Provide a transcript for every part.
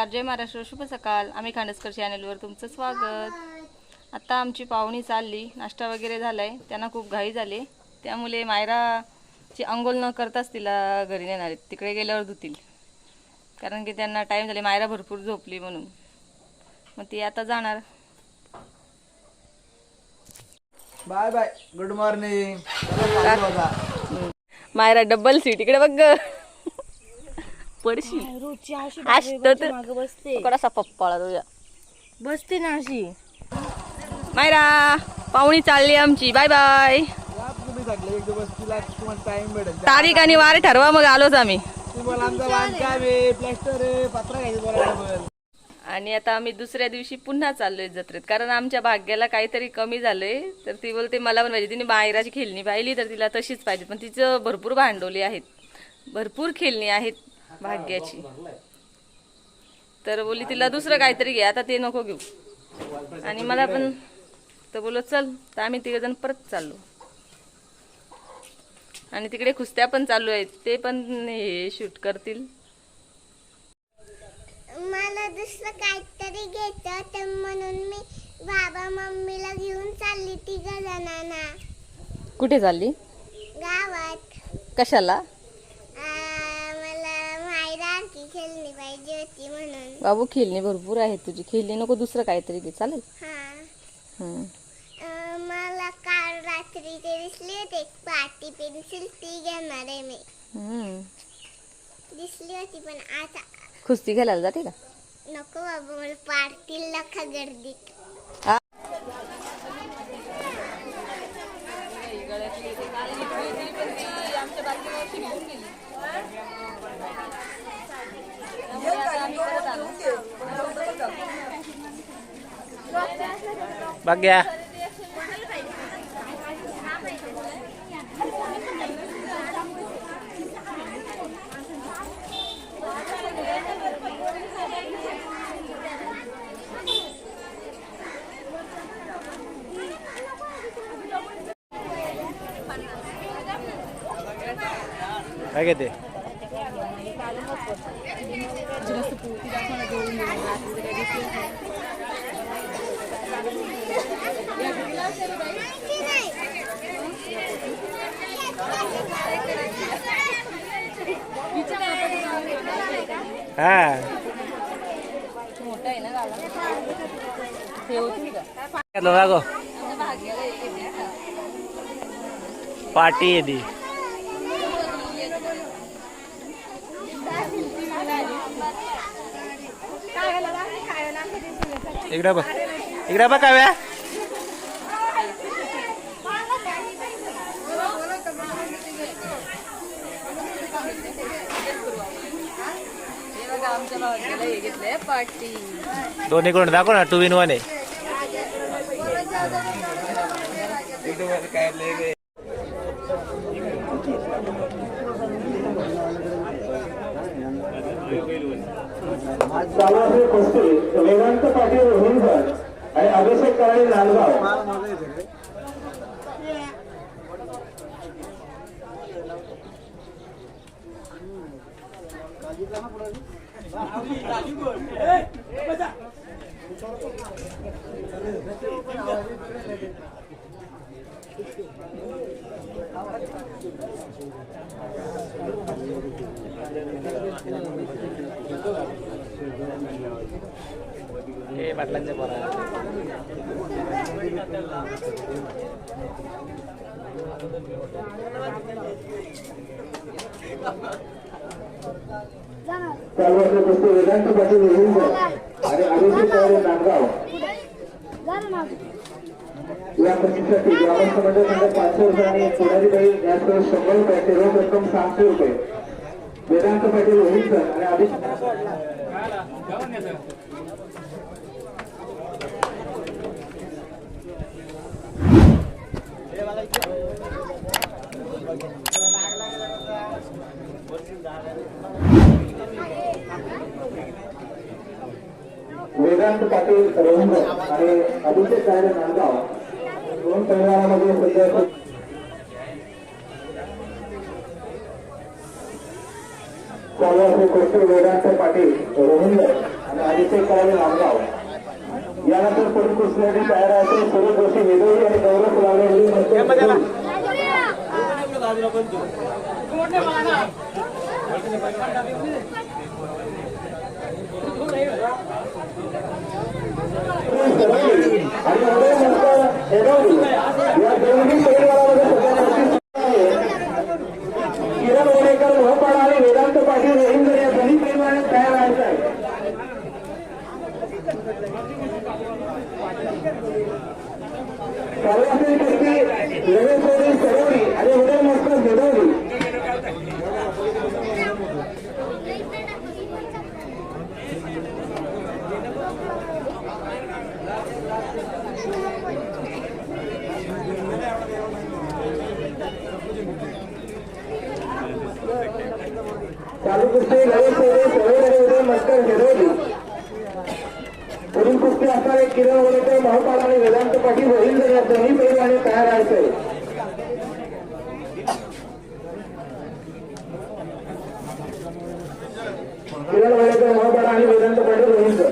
नमस्कार. जय महाराष्ट्र. शुभ सकाळ. आम्ही खांडसकर चॅनलवर तुमचं स्वागत. आता आमची पाहुणी चालली. नाश्ता वगैरे झालाय. त्यांना खूप घाई झाली. त्यामुळे मायराची अंघोळ न करताच तिला घरी नेणार आहेत. तिकडे गेल्यावर धुतील. कारण की त्यांना टाईम झाले. मायरा भरपूर झोपली म्हणून. मग ती आता जाणार. Bye bye. Good morning Myra double seat इकडे बघ. पडशील रोजची अशी आज तर- माग बसते. कडासा पप्पाळा तुझ्या. बसते ना अशी. मायरा पाहुणी चालली आमची. Bye bye. तुम्ही सांगले एक दिवस तिला तुम्हाला टाइम भेटेल. तारीख आणि वार ठरवा मग आलोच आम्ही. तुम्हाला आमचा बांधकाम आहे. प्लॅस्टर आहे पत्रा घ्यायचं बोलायला पण. आणि आता आम्ही दुसऱ्या दिवशी पुन्हा चाललोय जत्रेत. कारण आमच्या भाग्याला काहीतरी कमी झालंय. तर ती बोलते मला पण पाहिजे. तिने बाहेराची खेळणी पाहिली तर तिला तशीच पाहिजे. पण तिचं भरपूर भांडवली आहेत. भरपूर खेळणी आहेत. भाग्याची. तर बोलली तिला दुसरं काहीतरी घे आता ते नको घेऊ. आणि मला पण तर बोललो चल तर आम्ही तिघ जण परत चाललो. आणि तिकडे कुस्त्या पण चालू आहेत ते पण हे शूट करतील. मला दुसरं काहीतरी घ्यायचं तर म्हणून मी बाबा मम्मीला घेऊन चालली तिघ जणांना. कुठे चालली? गावात. कशाला? खेळणी पाहिजे होती म्हणून. बाबू खेळणी भरपूर आहेत तुझी. खेळणी नको दुसरं काहीतरी घे. चालेल? हा. हम्म. अ, मला काल रात्री ते दिसली होती. एक पाटी पेन्सिल ती घेणार आहे मी. हम्म. दिसली होती पण आता कुस्ती घालायला जाते का? नको बाबा मला नका गर्दीत. आ? बघ्या काय घेते हा मोठा आहे ना गाला हे. होती का घेतलं ना गो पार्टी आहे ती. इकडे बघ. इकडे बघ काव्या. आमच्या हे घेतलंय पार्टी. दोन्ही कोण दाखव ना टू इन वन आहे. बाबासाहेब वेदांत पाटील हिंदर आणि अभिषेक कराळे लालगाव हे पाटलांच्या चालू बाबासाहेब कुस्ती वेदांत पाटील हिंदर आणि आरोग्य पवार नांदगाव. या परीक्षेसाठी ग्रामस्थ मंडळ संघ पाचशे रुपये आणि पुढारी बाई यासह शंभर रुपयाचे रोख रक्कम सहाशे रुपये. वेदांत पाटील हिंदर आणि अभिषेक वेदांत पाटील रवींद्र आणि अभिषेक कायदे नांदगाव. दोन परिवारामध्ये सध्या चालू असे वेदांत पाटील रवींद्र आणि अभिषेक करावे नामगाव यानंतर पुढील कुस्तीसाठी तयार आहे सुरेश जोशी वेदोळी आणि गौरव आणि एवढे नंतर हेदवली या दोन्ही परिवारामध्ये सध्या मोठी आहे. किरण ओडेकर मोहपाडा आणि वेदांत पाटील रवींद्र या दोन्ही परिवाराने तयार राहायचं आहे सर्वांची कुस्ती रमेशोडी सरोडी आणि उदय मस्त भेदवली चालू कुस्ती रमेशोडी उदय मस्त भेदवली पुढील कुस्ती असणारे किरण ओडेकर महापाल आणि वेदांत पाटील रवींद्र या दोन्ही परिवाराने तयार राहायचंय किरण ओडेकर महापाल आणि वेदांत पाटील रवींद्र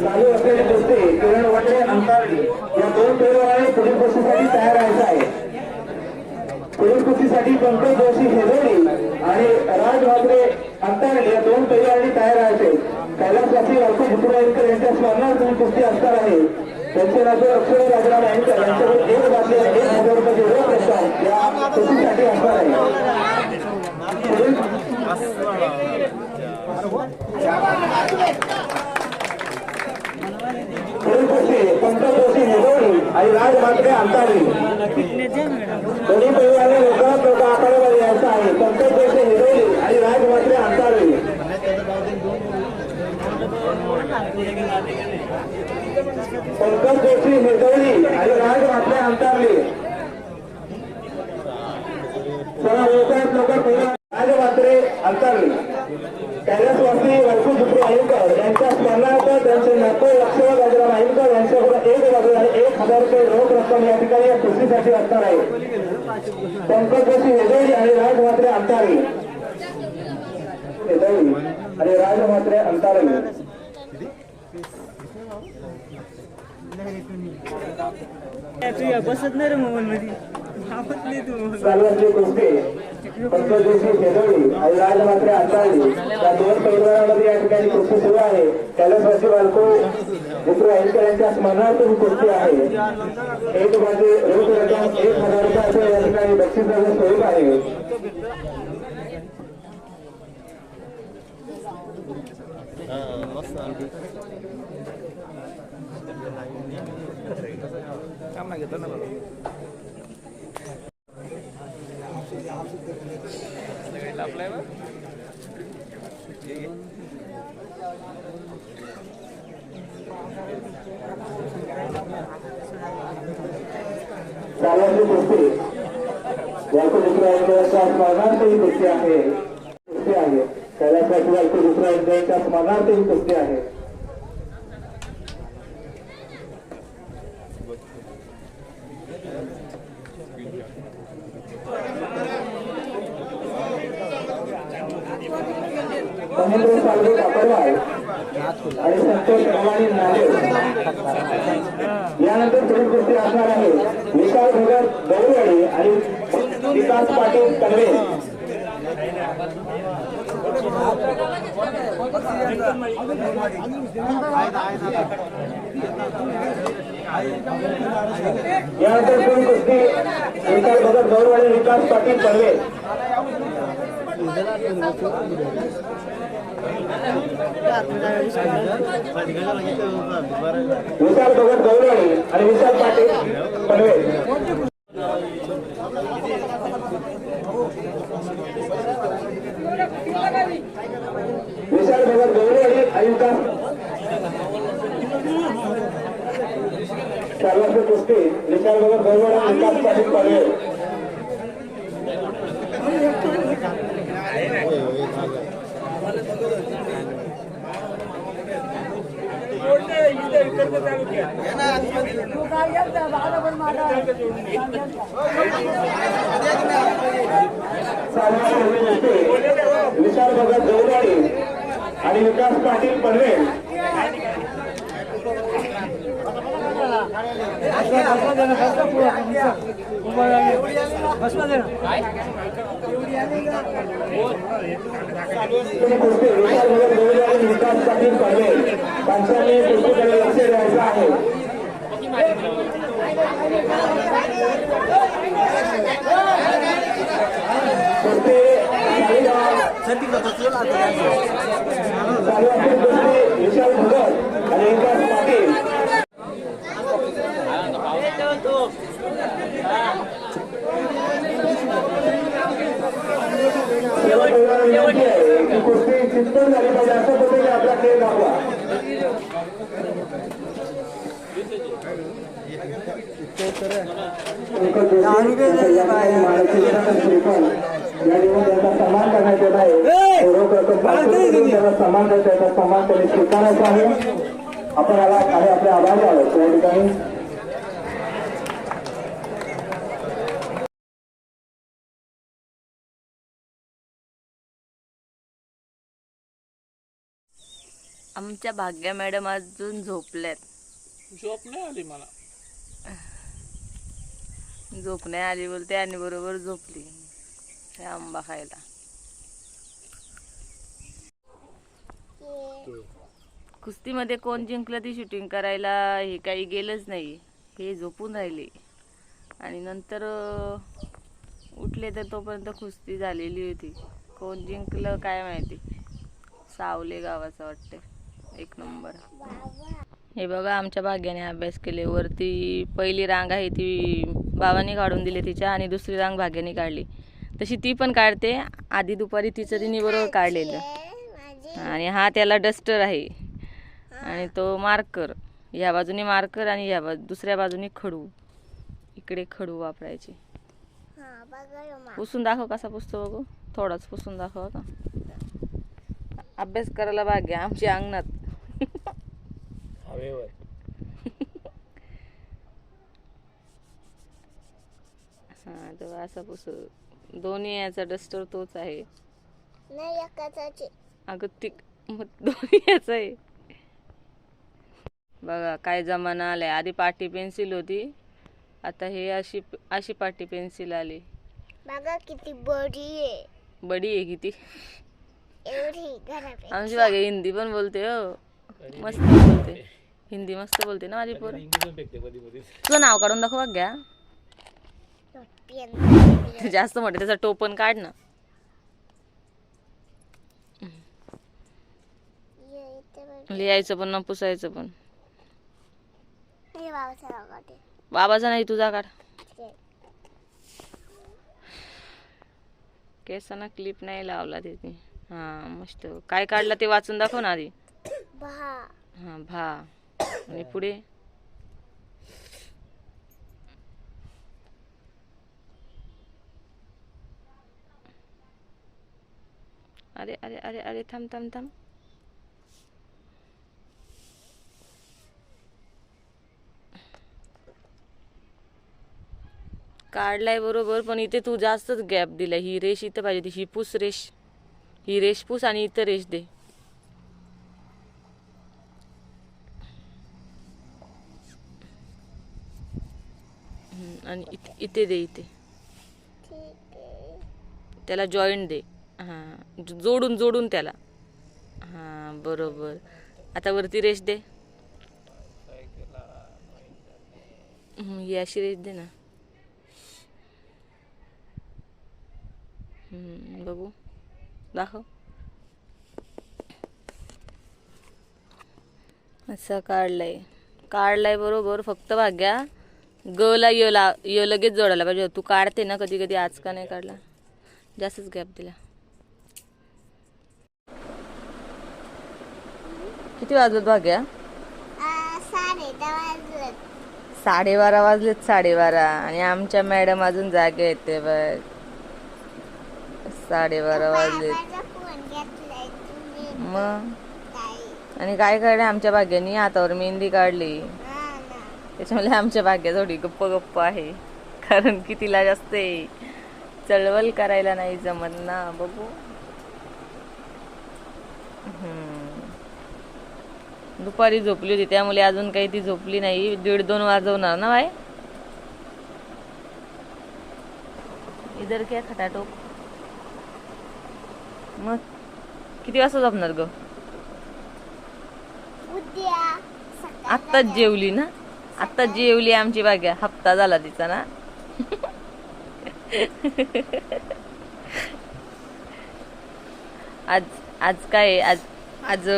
चालू असलेली कुस्ती किरण या दोन परिवाराने पुढील कुस्तीसाठी तयार राहायचं आहे. पुढील कुस्तीसाठी पंकज जोशी हेजोडी आणि राज भाकरे अंतारणे या दोन परिवारांनी तयार राहायचे. कैलासवासी वाळकू भुतुराईकर यांच्या स्मरणार्थ ही कुस्ती असणार आहे. त्यांचे नातू अक्षय राजाराम यांकर यांच्याकडून एक बातमी एक हजार रुपये रोख रक्कम या कुस्तीसाठी असणार आहे. पुढील पुढील कुस्ती पंकज जोशी हेदोडी आणि राज वागरे अंतारणे दोन्ही परिवाराने लोकांना लोक आखाड्यामध्ये यायचं आहे पंकज जोशी हिरोली आणि राज मात्रे अंतारवी पंकज जोशी हिरवली आणि राज मात्रे अंतारली चला लोकांत लोक राज मात्रे अंतारली कैलासवासी वैकू दुसरे आयुकर यांच्या स्मरणार्थ त्यांचे नातो लक्ष्मण गजराम आयुकर यांच्याकडून एक हजार आणि एक हजार रुपये रोख रक्कम या ठिकाणी या कुस्तीसाठी असणार आहे पंकज जोशी हेदळी आणि राज म्हात्रे आणि राज म्हात्रे अंतारवी बसत नाही रे मोबाईल मध्ये पंकज जोशी आणि राज म्हात्रे अंतारवी या दोन परिवारामध्ये या ठिकाणी कुस्ती सुरू आहे. कैलासवासी बालको मित्र आयुकर यांच्या स्मरणार्थ ही कुस्ती आहे. एक माझे रोख रक्कम एक हजार रुपयाचं या ठिकाणी बक्षिसाचं स्वरूप आहे. चालवाची कुस्ती वाळको दुसऱ्या इंद्रियाच्या स्मरणार्थ ही कुस्ती आहे कुस्ती आहे. कैलासवासी वाळको दुसऱ्या इंद्रियाच्या स्मरणार्थ ही कुस्ती आहे. महेंद्र साळवे कापडवाल आणि संतोष भवानी नाले यानंतर पुढील कुस्ती असणार आहे. विकास भगत गौरवाडी आणि विकास पाटील कनवे यानंतर पुढील कुस्ती विशाल भगत गौरव आणि विकास पाटील पडवे विशाल भगत गौरवाडी आणि विशाल पाटील पडवे विशाल भगत गौरवाडी आणि विकास सर्वांची कुस्ती विशाल भगत गौरवाडी आणि विकास विशाल भगत जवळवाडी आणि विकास पाटील पनवेल तुम्ही कुस्ती विशाल भगत जवळवाडी आणि विकास पाटील पनवेल माणसांनी कुस्तीकडे लक्ष द्यायचं आहे आहे विशाल भगत आणि विकास पाटील सेवा ठेवणारा विनंती आहे की कुस्ती झाली पाहिजे अशा पद्धतीने आपला खेळ दाखवा करण्यात येत आहे खरोखर पाचशे रुपये त्यांना समान करता स्वीकारायचा आहे आपण याला काही आपले आभारी आहोत. त्या ठिकाणी आमच्या भाग्या मॅडम अजून झोपल्यात. झोप नाही आली मला. झोप नाही आली बोलते आणि बरोबर झोपली. आंबा खायला. कुस्तीमध्ये कोण जिंकलं ती शूटिंग करायला हे काही गेलंच नाही. हे झोपून राहिले. आणि नंतर उठले तर तोपर्यंत कुस्ती झालेली होती. कोण जिंकलं काय माहिती. सावले गावाचं वाटतं एक नंबर. हे बघा आमच्या भाग्याने अभ्यास केले. वरती पहिली रांग आहे ती बाबांनी काढून दिली तिच्या आणि दुसरी रांग भाग्याने काढली. तशी ती पण काढते. आधी दुपारी तिचं तिने बरोबर काढलेलं. आणि हा त्याला डस्टर आहे. आणि तो मार्कर. ह्या बाजूने मार्कर आणि ह्या बाजू दुसऱ्या बाजूने खडू. इकडे खडू वापरायचे. पुसून दाखव कसा पुसतो बघू. थोडाच पुसून दाखव का अभ्यास करायला भाग्य आमच्या अंगणात. हवेवर हा तो असा पुस दोन्ही याचा डस्टर तोच आहे. नाही एकाचाची अगं ती मग दोन्ही याचा आहे. बघा काय जमाना आलाय. आधी पाटी पेन्सिल होती. आता हे अशी अशी पाटी पेन्सिल आली. बघा किती बडी आहे. बडी आहे किती? एवढी घरापे आमची बागे हिंदी पण बोलते हो. मस्त बोलते. हिंदी मस्त बोलते ना माझी पोर. तुझं नाव काढून दाखव घ्या. जास्त मोठे त्याचा टोपण काढ ना. लिहायचं पण ना पुसायचं पण. बाबाचा नाही तुझा काढ. केसांना क्लिप नाही लावला तिथे हा मस्त. काय काढलं ते वाचून दाखव ना आधी. भा. हा भा. आणि पुढे? अरे अरे अरे अरे थांब थांब थांब. काढलाय बरोबर पण इथे तू जास्तच गॅप दिलाय. ही रेष इथं पाहिजे ती ही पूस रेष. ही रेष पूस आणि इथं रेष दे. आणि इथे इथे दे इथे. त्याला जॉईंट दे. हां जोडून जोडून त्याला. हां बरोबर. आता वरती रेश दे. ही अशी रेश दे ना. बघू. दाखव. असं काढलंय. काढलाय बरोबर. फक्त भाग्या. ग ला य ला य लगेच जोडायला पाहिजे. तू काढते ना कधी कधी आज का नाही काढला? जास्तच गॅप दिला. किती वाजवत भाग्या? साडेबारा वाजलेत साडेबारा. आणि आमच्या मॅडम अजून जागे येते बघ. साडेबारा वाजलेत. मग? आणि काय काढले आमच्या भाग्यानी? हातावर मेहंदी काढली. त्याच्यामुळे आमच्या भाग्या थोडी गप्प गप्प आहे. कारण की तिला जास्त आहे. चळवळ करायला नाही जमत ना बघू. हम्म. दुपारी झोपली होती त्यामुळे अजून काही ती झोपली नाही. दीड दोन वाजवणार ना बाय इधर क्या खटाटोप मग किती वाजता झोपणार ग? आत्ताच जेवली ना? आता जेवली आमची बाग्या हप्ता झाला तिचा ना. आज आज काय आज आज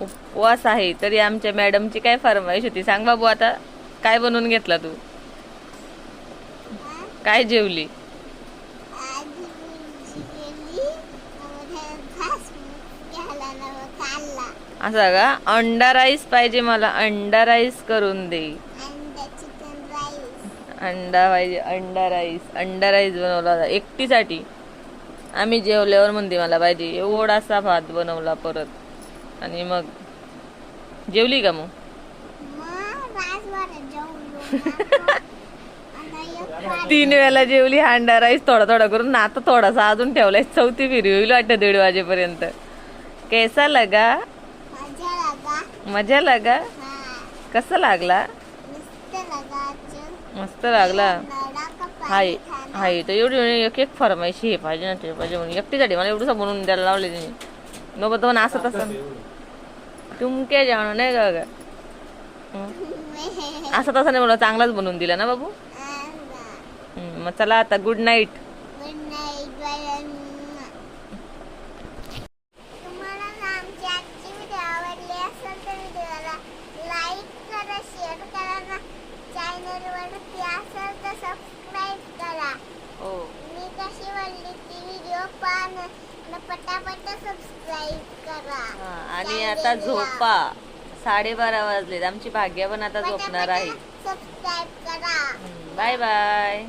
उपवास आहे तरी आमच्या मॅडमची काय फरमाईश होती? सांग बाबू आता काय बनवून घेतला तू? काय जेवली? असा का अंडा राईस पाहिजे मला. अंडा राईस करून दे. अंडा पाहिजे अंडा राईस अंडा राईस बनवला होता एकटीसाठी. आम्ही जेवल्यावर म्हणते मला पाहिजे. एवढासा भात बनवला परत. आणि मग? जेवली का मग? तीन वेळेला जेवली अंडा राईस थोडा थोडा करून. ना आता थोडासा अजून ठेवलाय. चौथी फिरी होईल वाटतं दीड वाजेपर्यंत. कैसा लागा? मजा लगा कसा लागला? मस्त लागला. हाय हाय तर एवढी एक एक फरमाईशी हे पाहिजे ना ते पाहिजे म्हणून. एकटीसाठी मला एवढं बनवून द्यायला लावले तिने. नको तर असं तसं. तुम काय जाणं नाही का ग? असं तसं नाही मला चांगलाच बनवून दिला ना बाबू? मग चला आता good night good night bye तुम्हाला ना आमची आजची व्हिडिओ आवडली असेल तर व्हिडिओला लाईक करा शेअर करा ना चॅनलवरती असेल तर सबस्क्राईब करा हो मी कशी बोलली ती व्हिडिओ पाहणं न पटापट सबस्क्राईब करा आणि आता झोपा. साडेबारा वाजलेत. आमची भाग्या पण आता झोपणार आहे. Bye bye.